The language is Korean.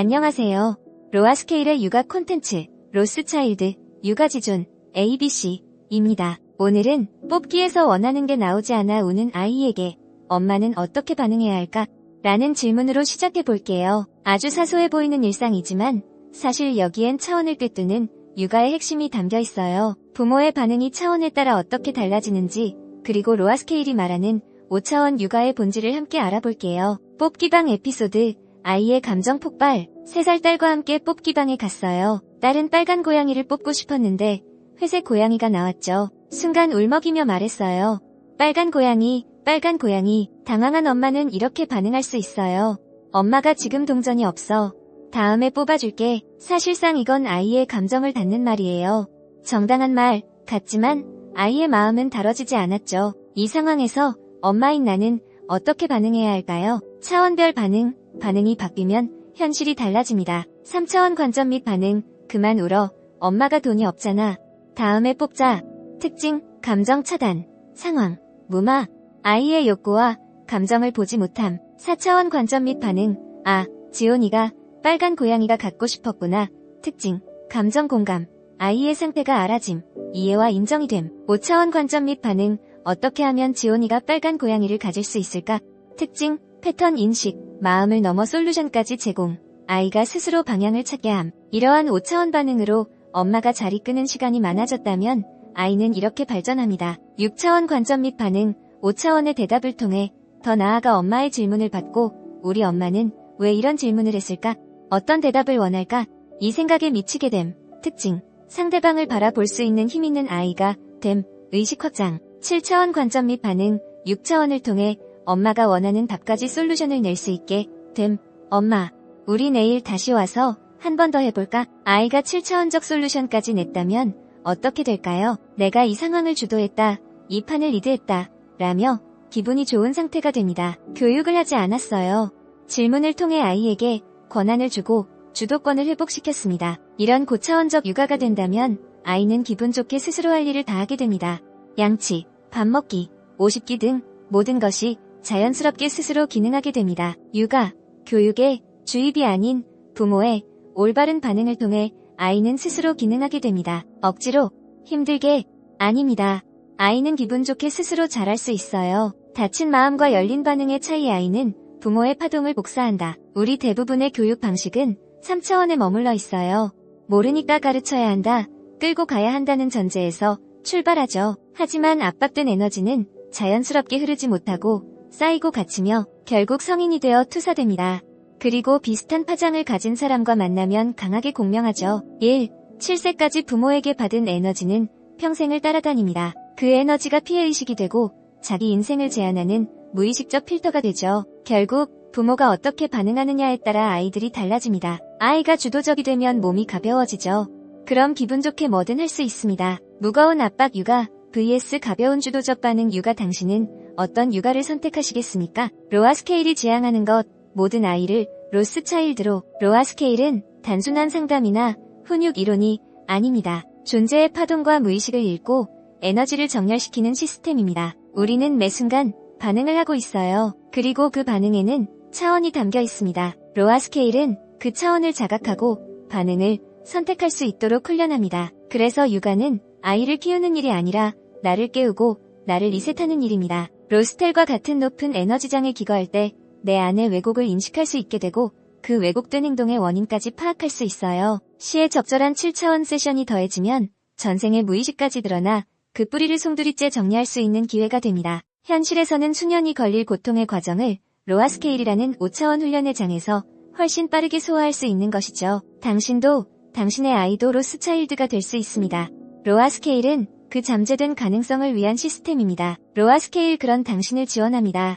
안녕하세요. 로아 스케일의 육아 콘텐츠, 로스차일드, 육아지존, ABC입니다. 오늘은 뽑기에서 원하는 게 나오지 않아 우는 아이에게 엄마는 어떻게 반응해야 할까? 라는 질문으로 시작해 볼게요. 아주 사소해 보이는 일상이지만 사실 여기엔 차원을 꿰뚫는 육아의 핵심이 담겨 있어요. 부모의 반응이 차원에 따라 어떻게 달라지는지, 그리고 로아 스케일이 말하는 5차원 육아의 본질을 함께 알아볼게요. 뽑기방 에피소드, 아이의 감정 폭발, 3살 딸과 함께 뽑기방에 갔어요. 딸은 빨간 고양이를 뽑고 싶었는데 회색 고양이가 나왔죠. 순간 울먹이며 말했어요. 빨간 고양이, 빨간 고양이, 당황한 엄마는 이렇게 반응할 수 있어요. 엄마가 지금 동전이 없어. 다음에 뽑아줄게. 사실상 이건 아이의 감정을 닫는 말이에요. 정당한 말 같지만 아이의 마음은 다뤄지지 않았죠. 이 상황에서 엄마인 나는 어떻게 반응해야 할까요? 차원별 반응, 반응이 바뀌면 현실이 달라집니다. 3차원 관점 및 반응, 그만 울어. 엄마가 돈이 없잖아. 다음에 뽑자. 특징, 감정 차단, 상황, 무마, 아이의 욕구와 감정을 보지 못함. 4차원 관점 및 반응, 아, 지온이가 빨간 고양이가 갖고 싶었구나. 특징, 감정 공감, 아이의 상태가 알아짐, 이해와 인정이 됨. 5차원 관점 및 반응, 어떻게 하면 지온이가 빨간 고양이를 가질 수 있을까? 특징, 패턴 인식, 마음을 넘어 솔루션까지 제공. 아이가 스스로 방향을 찾게 함. 이러한 5차원 반응으로 엄마가 잘 이끄는 시간이 많아졌다면 아이는 이렇게 발전합니다. 6차원 관점 및 반응, 5차원의 대답을 통해 더 나아가 엄마의 질문을 받고 우리 엄마는 왜 이런 질문을 했을까? 어떤 대답을 원할까? 이 생각에 미치게 됨. 특징, 상대방을 바라볼 수 있는 힘 있는 아이가 됨. 의식 확장. 7차원 관점 및 반응, 6차원을 통해 엄마가 원하는 답까지 솔루션을 낼 수 있게 됨. 엄마, 우리 내일 다시 와서 한 번 더 해볼까? 아이가 7차원적 솔루션까지 냈다면 어떻게 될까요? 내가 이 상황을 주도했다. 이 판을 리드했다. 라며 기분이 좋은 상태가 됩니다. 교육을 하지 않았어요. 질문을 통해 아이에게 권한을 주고 주도권을 회복시켰습니다. 이런 고차원적 육아가 된다면 아이는 기분 좋게 스스로 할 일을 다 하게 됩니다. 양치, 밥 먹기, 옷 입기 등 모든 것이 자연스럽게 스스로 기능하게 됩니다. 육아, 교육의 주입이 아닌 부모의 올바른 반응을 통해 아이는 스스로 기능하게 됩니다. 억지로, 힘들게, 아닙니다. 아이는 기분 좋게 스스로 잘할 수 있어요. 다친 마음과 열린 반응의 차이 아이는 부모의 파동을 복사한다. 우리 대부분의 교육 방식은 3차원에 머물러 있어요. 모르니까 가르쳐야 한다. 끌고 가야 한다는 전제에서 출발하죠. 하지만 압박된 에너지는 자연스럽게 흐르지 못하고 쌓이고 갇히며 결국 성인이 되어 투사됩니다. 그리고 비슷한 파장을 가진 사람과 만나면 강하게 공명하죠. 1. 7세까지 부모에게 받은 에너지는 평생을 따라다닙니다. 그 에너지가 피해의식이 되고 자기 인생을 제한하는 무의식적 필터가 되죠. 결국 부모가 어떻게 반응하느냐에 따라 아이들이 달라집니다. 아이가 주도적이 되면 몸이 가벼워지죠. 그럼 기분 좋게 뭐든 할 수 있습니다. 무거운 압박 육아 vs 가벼운 주도적 반응 육아 당신은 어떤 육아를 선택하시겠습니까? 로아 스케일이 지향하는 것 모든 아이를 로스 차일드로 로아 스케일은 단순한 상담이나 훈육 이론이 아닙니다. 존재의 파동과 무의식을 읽고 에너지를 정렬시키는 시스템입니다. 우리는 매 순간 반응을 하고 있어요. 그리고 그 반응에는 차원이 담겨 있습니다. 로아 스케일은 그 차원을 자각하고 반응을 선택할 수 있도록 훈련합니다. 그래서 육아는 아이를 키우는 일이 아니라 나를 깨우고 나를 리셋하는 일입니다. 로스텔과 같은 높은 에너지장에 기거할 때 내 안의 왜곡을 인식할 수 있게 되고 그 왜곡된 행동의 원인까지 파악할 수 있어요. 시에 적절한 7차원 세션이 더해지면 전생의 무의식까지 드러나 그 뿌리를 송두리째 정리할 수 있는 기회가 됩니다. 현실에서는 수년이 걸릴 고통의 과정을 로아 스케일이라는 5차원 훈련의 장에서 훨씬 빠르게 소화할 수 있는 것이죠. 당신도 당신의 아이도 로스 차일드가 될 수 있습니다. 로아 스케일은 그 잠재된 가능성을 위한 시스템입니다. 로아 스케일 그런 당신을 지원합니다.